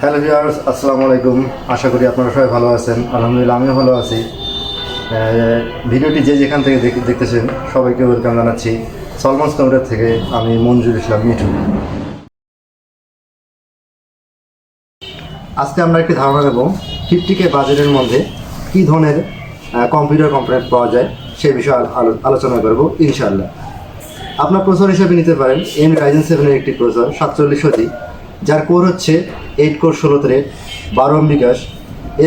Hello viewers আসসালামু আলাইকুম আশা করি আপনারা সবাই ভালো আছেন। আলহামদুলিল্লাহ, আমিও ভালো আছি। ভিডিওটি যে যেখান থেকে দেখ- দেখতেছেন, সবাইকে ওয়েলকাম জানাচ্ছি। সলমন্স কাউন্টার থেকে আমি মঞ্জুর ইসলাম মিঠু। আজকে আমরা একটি ধারণা দেব ফিফটি কে বাজেটের মধ্যে কী ধরনের কম্পিউটার কম্পোনেন্ট পাওয়া যায়, সে বিষয়ে আলো- আলো- আলোচনা করব, ইনশাআল্লাহ। আপনার প্রসেসর হিসেবে নিতে পারেন এম রাইজেন সেভেনের একটি প্রসেসর সাতচল্লিশ জি। যার কোর হচ্ছে এইট কোর ষোলো থ্রেড বারো বিকাশ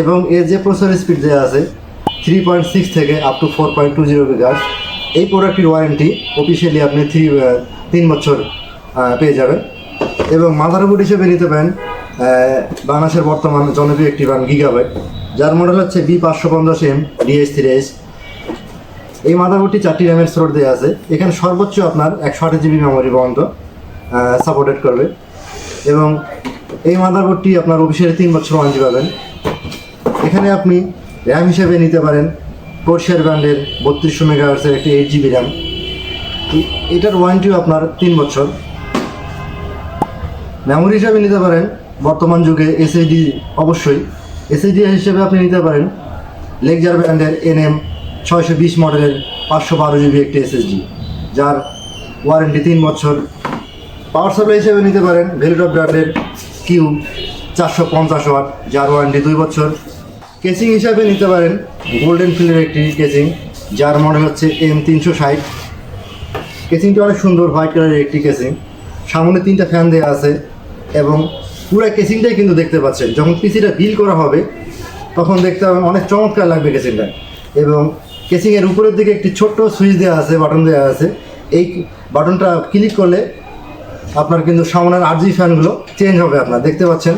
এবং এর যে প্রসেসর স্পিড দেওয়া আছে থ্রি পয়েন্ট সিক্স থেকে up to four point two zero বিকাশ এই প্রোডাক্টটির ওয়ারেন্টি অফিসিয়ালি আপনি থ্রি তিন বছর পেয়ে যাবেন। এবং মাদারবোর্ড হিসেবে নিতে পারেন বাংলাদেশের বর্তমান জনপ্রিয় একটি ব্র্যান্ড গিগাবাইট যার মডেল হচ্ছে বি পাঁচশো পঞ্চাশ এম ডিএস থ্রি এস এই মাদারবোর্ডটি চারটি র্যামের স্লোট দেওয়া আছে। এখানে সর্বোচ্চ আপনার একশো আঠাশ জিবি মেমোরি পর্যন্ত সাপোর্টেড করবে। এবং এই মাদারবোর্ডটি আপনার অফিসের তিন বছর ওয়ারেন্টি পাবেন। এখানে আপনি র্যাম হিসেবে নিতে পারেন কোর্সিয়ার ব্র্যান্ডের বত্রিশশো মেগাহার্সের একটি এইট জিবি র্যাম এটার ওয়ারেন্টিও আপনার তিন বছর। মেমোরি হিসাবে নিতে পারেন, বর্তমান যুগে এসএসডি অবশ্যই। এসএসডি হিসেবে আপনি নিতে পারেন লেকজার ব্র্যান্ডের এনএম ছয়শো বিশ মডেলের পাঁচশো বারো জিবি একটি এসএসডি যার ওয়ারেন্টি তিন বছর। পাওয়ার সাপ্লাই হিসেবে নিতে পারেন ভেলিটপ ব্র্যান্ডের কিউ চারশো পঞ্চাশ ওয়াট যার ওয়ারেন্টি দুই বছর। কেসিং হিসাবে নিতে পারেন গোল্ডেন ফিল্ডের একটি কেসিং যার মডেল হচ্ছে এম তিনশো ষাট। কেসিংটি অনেক সুন্দর হোয়াইট কালারের একটি কেসিং সামনে তিনটা ফ্যান দেওয়া আছে এবং পুরো কেসিংটাই কিন্তু দেখতে পাচ্ছেন। যখন পিসিটা বিল করা হবে, তখন দেখতে হবে অনেক চমৎকার লাগবে কেসিংটা এবং কেসিংয়ের উপরের দিকে একটি ছোট্ট সুইচ দেওয়া আছে বাটন দেওয়া আছে। এই বাটনটা ক্লিক করলে আপনার কিন্তু সামনের আর জি ফ্যানগুলো চেঞ্জ হবে আপনার, দেখতে পাচ্ছেন?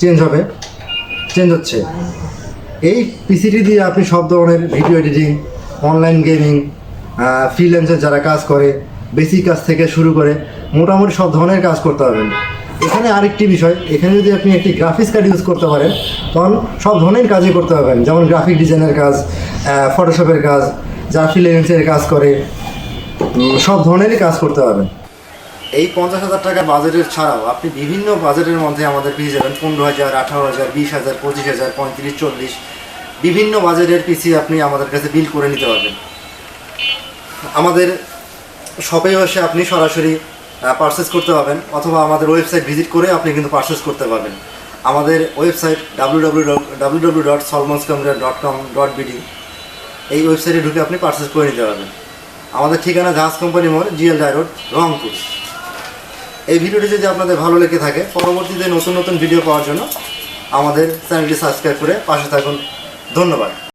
চেঞ্জ হবে। চেঞ্জ হচ্ছে। এই পিসিটি দিয়ে আপনি সব ধরনের ভিডিও এডিটিং অনলাইন গেমিং ফ্রিল্যান্সের যারা কাজ করে বেসিক কাজ থেকে শুরু করে, মোটামুটি সব ধরনের কাজ করতে পারবেন। এখানে আরেকটি বিষয়, এখানে যদি আপনি একটি গ্রাফিক্স কার্ড ইউজ করতে পারেন, তখন সব ধরনের কাজই করতে পারবেন। যেমন গ্রাফিক ডিজাইনের কাজ ফটোশপের কাজ, যারা ফ্রিল্যান্সের কাজ করে সব ধরনেরই কাজ করতে পারবেন। এই পঞ্চাশ হাজার টাকা বাজেটের ছাড়াও আপনি বিভিন্ন বাজেটের মধ্যে আমাদের পেয়ে যাবেন। পনেরো হাজার, আঠারো হাজার, বিশ হাজার, পঁচিশ হাজার, পঁয়ত্রিশ, চল্লিশ বিভিন্ন বাজেটের পিসি আপনি আমাদের কাছে বিল করে নিতে পারবেন। আমাদের শপে এসে আপনি সরাসরি পারচেস করতে পারবেন অথবা আমাদের ওয়েবসাইট ভিজিট করে আপনি কিন্তু পারচেস করতে পারবেন। আমাদের website W W W dot Solmons dot com dot BD এই ওয়েবসাইটে ঢুকে আপনি পারচেস করে নিতে পারবেন। আমাদের ঠিকানা জাহাজ কোম্পানি মোড় জিএল ডাই রোড রংপুর। এই ভিডিওটি যদি আপনাদের ভালো লেগে থাকে, পরবর্তীতে নতুন নতুন ভিডিও পাওয়ার জন্য আমাদের চ্যানেলটি সাবস্ক্রাইব করে পাশে থাকুন। ধন্যবাদ।